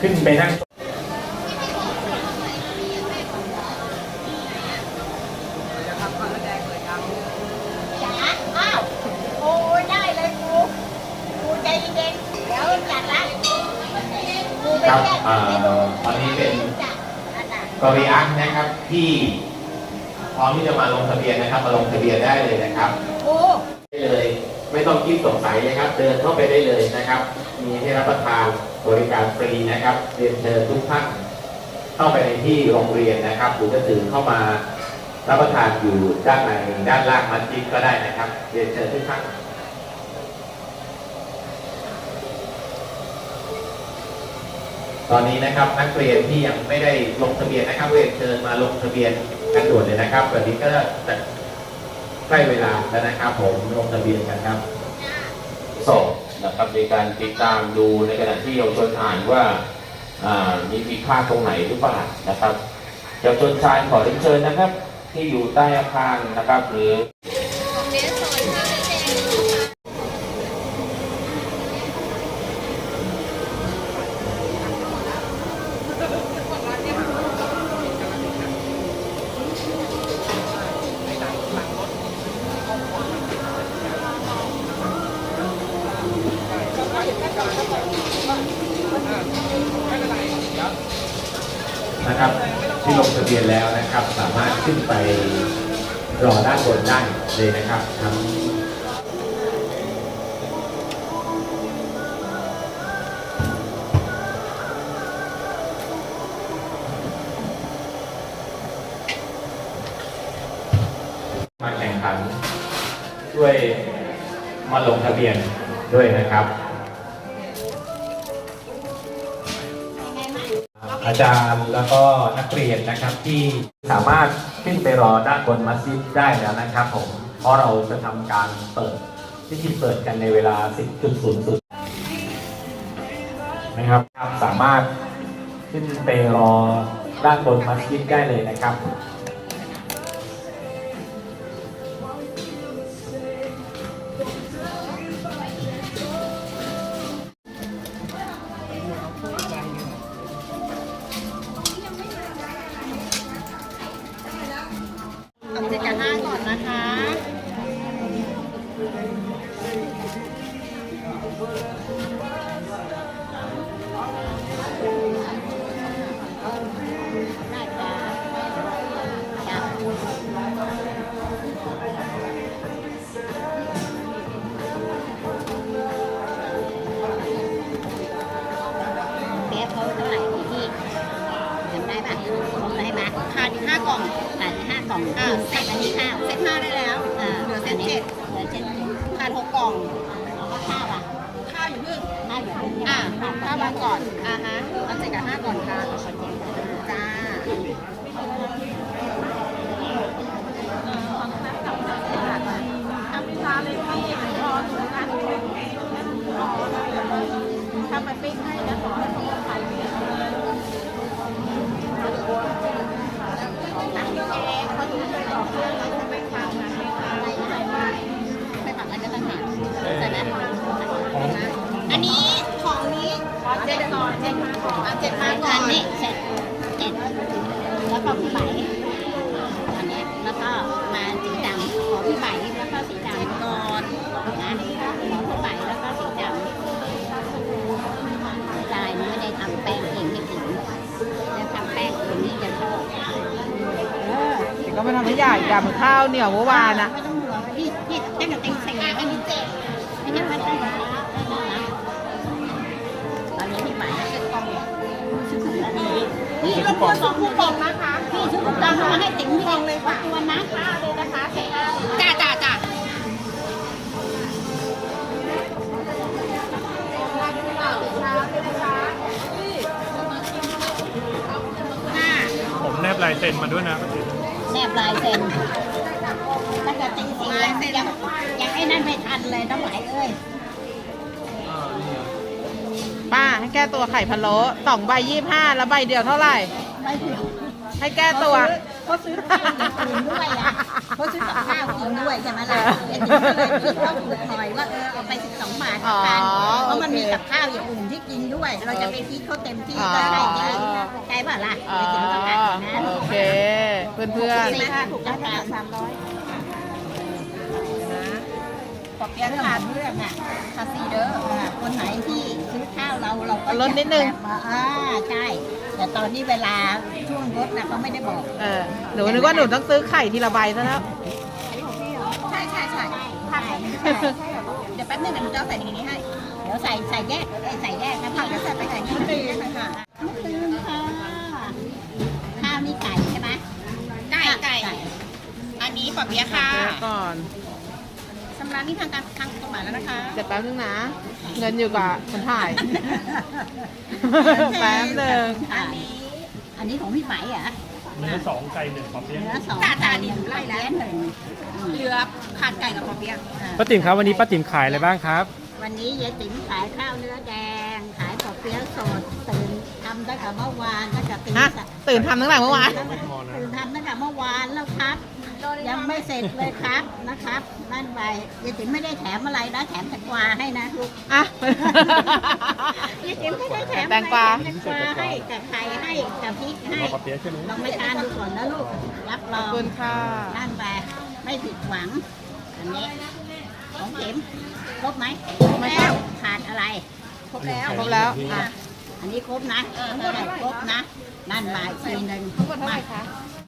ขึ้นไปนั่งจ๋าอ้าวโอ้ยได้เลยครูครูใจเย็นๆเดี๋ยวจัดละครูไปครับแก้ไขเอ่ให้ดูอตอนนี้เป็นจ้ะนั่นน่ะกริอักนะครับที่พร้อมที่จะมาลงทะเบียนนะครับ มาลงทะเบียนได้เลยนะครับครูได้เลย ไม่ต้องคิดสงสัยนะครับ เดินเข้าไปได้เลยนะครับ มีให้รับประทานบริการฟรีนะครับ เรียนเชิญทุกท่านเข้าไปในที่โรงเรียนนะครับหรือจะถือเข้ามารับประทานอยู่ด้านในด้านล่างมัสยิดก็ได้นะครับ เรียนเชิญทุกท่านตอนนี้นะครับนักเรียนที่ยังไม่ได้ลงทะเบียนนะครับเรียนเชิญมาลงทะเบียนกันด่วนเลยนะครับวันนี้ก็จะ ใกล้เวลาแล้วนะครับผมลงทะเบียนกันครับสอบนะครับในการติดตามดูในขณะที่เยาวชนอ่านว่าอ่ามีผิดพลาดตรงไหนหรือเปล่านะครับเยาวชนชายขอเรียนเชิญนะครับ ที่อยู่ใต้อาคารนะครับหรือ นะครับที่ลงทะเบียนแล้วนะครับ สามารถขึ้นไปรอด้านบนได้เลยนะครับทั้งมาแข่งขันด้วยมาลงทะเบียนด้วยนะครับ อาจารย์แล้วก็นักเรียนนะครับที่สามารถขึ้นไปรอด้านบนมัสยิดได้แล้วนะครับผมเพราะเราจะทำการเปิดพิธีเปิดกันในเวลา 10.00นะครับสามารถขึ้นไปรอด้านบนมัสยิดได้เลยนะครับ ขาดอีกห้ากล่องขาดอีกห้ากล่องอ่าเซตอันนี้ห้าเซตห้าได้แล้วอ่าเหลือเซตเจ็ดเหลือเซตเจ็ดขาดหกกล่องแล้วก็ข้าวอะข้าวอยู่พึ่งข้าวอยู่พึ่งอ่าข้าวมาก่อนอ่าฮะเอาเจ็ดกับห้าก่อนค่ะจ้า ทำมาปิ้งให้นะขอให้เขาขายเยอะตักเจ๊เขาดูไปต่อเครื่องแล้วจะไม่ขาวนะไม่ขาวอะไรนะไม่ปักอันจะต่างหากใส่ไหม อันนี้ของนี้เจ็ดก่อนเจ็ดมาก่อนเจ็ดมาก่อนนี่เสร็จเจ็ดแล้วก็พี่ไหมอันนี้แล้วก็มาสีดำขอพี่ไหมแล้วก็สีดำเจ็ดก่อนนะขอพี่ไหมแล้วก็สีดำใช่ไม่ได้ทำแป้งเองไม่ถึงจะทำแป้งเองนี่จะชอบเดี๋ยวก็ไม่ทำให้ใหญ่ดำข้าวเหนียวเมื่อวานนะไม่ต้องห่วงพี่พี่เต้นกับเต็งใส่งานให้พี่เจ๊ไม่งั้นมันจะ ดีพี่รบกวนสองคูปองนะคะพี่ชื่อคูปองมาให้ติ๋งพี่เลยค่ะตัวนะคะเลยนะคะใส่จ้าจ้าจ้าห้าผมแนบลายเซ็นมาด้วยนะแนบลายเซ็นถ้าเกิดจริงๆยังยังยังไอ้นั่นไม่ทันเลยน้องไหลเอ้ย ป้าให้แก้ตัวไข่พะโล้สองใบยี่ห้าแล้วใบเดียวเท่าไหร่ไม่เดียวให้แก้ตัวขเขาซื้อข้าวกินด้วยอะเขาซื้อกับข้าวกินด้วยใช่ไหมล่ะไอ้ถึงก็เลยคิดว่าถูกหน่อยว่าเออเอาไปสิบสองบาทละกันอ๋อเพราะมันโอเคมีกับข้าวอย่างอื่นที่กินด้วย เราจะไปคิดเขาเต็มที่อ๋อก็ได้จริงใช่ป่ะล่ะอ๋อไปถึงประกาศนะโอเค เพื่อนเพื่อนสี่ถูกราคาสามร้อย ปอกเปี๊ยะเรื่องเรื่องอะคาซีเดอร์คนไหนที่ซื้อข้าวเราเราก็ลดนิดนึงแบบว่าอ่าใช่ แต่ตอนนี้เวลาช่วงลดนะเขาไม่ได้บอก เออหนูนึกว่าหนูต้องซื้อไข่ทีละใบซะแล้ว ใช่ใช่ใช่ผักเดี๋ยวแป๊บนึงเดี๋ยวหนูจะเอาใส่ในนี้ให้ เดี๋ยวใส่ใส่แยกเอ้ยใส่แยกนะผักก็ใส่ไปใส่นี่ตื่นค่ะตื่นค่ะ ข้าวนี่ไก่ใช่ไหมไก่ไก่ อันนี้ปอเปี๊ยะค่ะเดี๋ยวก่อนสำราญนี่ทางการทางตรงไหนแล้วนะคะเดี๋ยวแป๊บนึงนะ เงินอยู่กับคนถ่าย แป๊บหนึ่งอันนี้ อันนี้ของพี่ไหมเหรอะเนื้อสองไก่หนึ่งปอเปี๊ยะเนื้อสองจานนี้ไล่แล้วหนึ่งเหลือขาดไก่กับปอเปี๊ยะป้าติ๋มครับวันนี้ป้าติ๋มขายอะไรบ้างครับ วันนี้ยายติ๋มขายข้าวเนื้อแดง ขายปอเปี๊ยะสดตื่นทำตั้งแต่เมื่อวานตั้งแต่ตีฮะ สามตื่นทำตั้งแต่เมื่อวาน ตื่นทำตั้งแต่เมื่อวานแล้วครับ ยังไม่เสร็จเลยครับนะครับนั่นไปยายติ๋มไม่ได้แถมอะไรนะแถมแตงกวาให้นะลูกอะ ยายติ๋มไม่ได้แถมแตงกวา แถมแตงกวาให้กับไข่ให้กับพริกให้ปอเปี๊ยะใช่ไหมลองไปทานดูก่อนนะลูกรับรขออบงคุณค่ะนั่นไปไม่ผิดหวังอันนี้ของเข็มครบไหมครบแล้วขาดอะไร ครบแล้ว ครบแล้วอะอันนี้ครบนะได้ครบนะ นั่นมาอีกทีหนึ่งทั้งหมดเท่าไหร่คะม